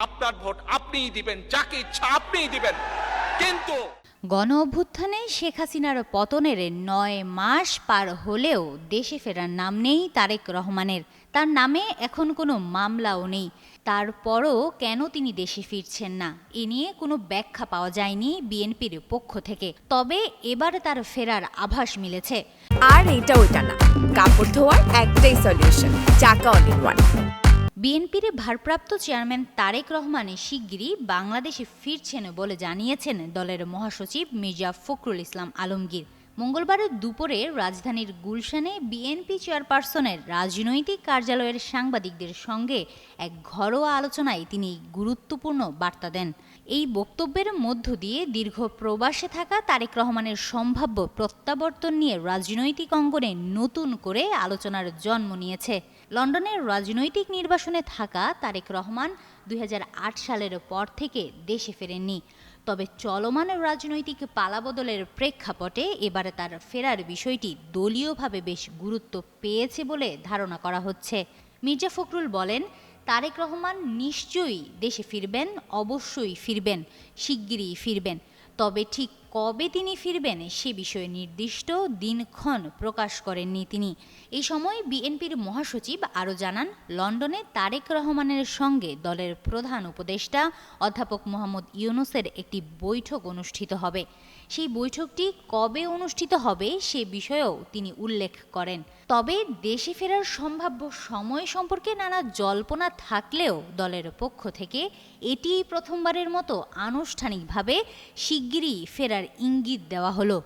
আপনার ভোট আপনিই দিবেন যাকে ইচ্ছা আপনিই দিবেন। কিন্তু গণ অভ্যুত্থানে শেখ হাসিনার পতনের নয় মাস পার হলেও দেশে ফেরার নাম নেই তারেক রহমানের। তার নামে এখন কোনো মামলাও নেই। তারপরও কেন তিনি দেশে ফিরছেন না? এ নিয়ে কোনো ব্যাখ্যা পাওয়া যায়নি বিএনপির পক্ষ থেকে। তবে এবার তার ফেরার আভাস মিলেছে। আর এটা ওইটা না। কাপড় ধোয়ার একটাই সলিউশন চাকা অল ইন ওয়ান বিএনপির ভারপ্রাপ্ত চেয়ারম্যান তারেক রহমান শিগগিরই বাংলাদেশে ফিরছেন বলে জানিয়েছেন দলের মহাসচিব মির্জা ফখরুল ইসলাম আলমগীর। মঙ্গলবার দুপুরে রাজধানীর গুলশানে বিএনপি চেয়ারপারসনের রাজনৈতিক কার্যালয়ের সাংবাদিকদের সঙ্গে এক ঘরোয়া আলোচনায় তিনি গুরুত্বপূর্ণ বার্তা দেন। এই বক্তব্যের মধ্য দিয়ে দীর্ঘ প্রবাসে থাকা তারেক রহমানের সম্ভাব্য প্রত্যাবর্তন নিয়ে রাজনৈতিক অঙ্গনে নতুন করে আলোচনার জন্ম নিয়েছে। লন্ডনের রাজনৈতিক নির্বাসনে থাকা তারেক রহমান দুই হাজার আট সালের পর থেকে দেশে ফেরেননি। তবে চলমান রাজনৈতিক পালাবদলের প্রেক্ষাপটে এবারে তার ফেরার বিষয়টি দলীয়ভাবে বেশ গুরুত্ব পেয়েছে বলে ধারণা করা হচ্ছে। মির্জা ফখরুল বলেন, তারেক রহমান নিশ্চয়ই দেশে ফিরবেন, অবশ্যই ফিরবেন, শিগগিরই ফিরবেন। তবে ঠিক কবে তিনি ফিরবেন সে বিষয়ে নির্দিষ্ট দিনক্ষণ প্রকাশ করেননি তিনি। এই সময় বিএনপির মহাসচিব আরও জানান, লন্ডনে তারেক রহমানের সঙ্গে দলের প্রধান উপদেষ্টা অধ্যাপক মোহাম্মদ ইউনুসের একটি বৈঠক অনুষ্ঠিত হবে। সেই বৈঠকটি কবে অনুষ্ঠিত হবে সে বিষয়েও তিনি উল্লেখ করেন। তবে দেশে ফেরার সম্ভাব্য সময় সম্পর্কে নানা জল্পনা থাকলেও দলের পক্ষ থেকে এটি প্রথমবারের মতো আনুষ্ঠানিকভাবে শিগগিরই ফেরার ইঙ্গিত দেওয়া হলো।